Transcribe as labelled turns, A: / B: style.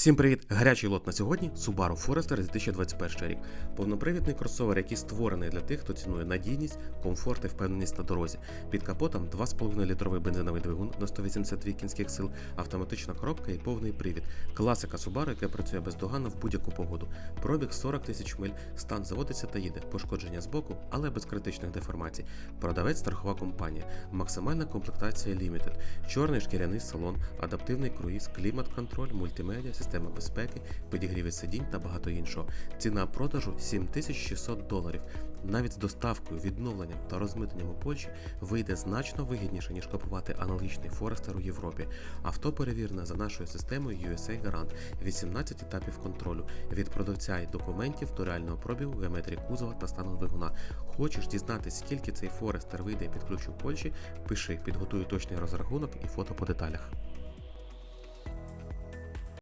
A: Всім привіт! Гарячий лот на сьогодні Subaru Forester 2021 рік. Повнопривідний кросовер, який створений для тих, хто цінує надійність, комфорт і впевненість на дорозі. Під капотом 2,5 літровий бензиновий двигун на 182 кінських сил, автоматична коробка і повний привід. Класика Subaru, яка працює бездоганно в будь-яку погоду. Пробіг 40 тисяч миль, стан заводиться та їде. Пошкодження збоку, але без критичних деформацій. Продавець страхова компанія, максимальна комплектація Limited, чорний шкіряний салон, адаптивний круїз, клімат-контроль, мультимедіа, система безпеки, підігріві сидінь та багато іншого. Ціна продажу 7600 доларів. Навіть з доставкою, відновленням та розмитненням у Польщі вийде значно вигідніше, ніж купувати аналогічний Форестер у Європі. Авто перевірене за нашою системою USA Garant. 18 етапів контролю від продавця і документів до реального пробігу, геометрії кузова та стану двигуна. Хочеш дізнатися, скільки цей Форестер вийде під ключ у Польщі? Пиши, підготую точний розрахунок і фото по деталях.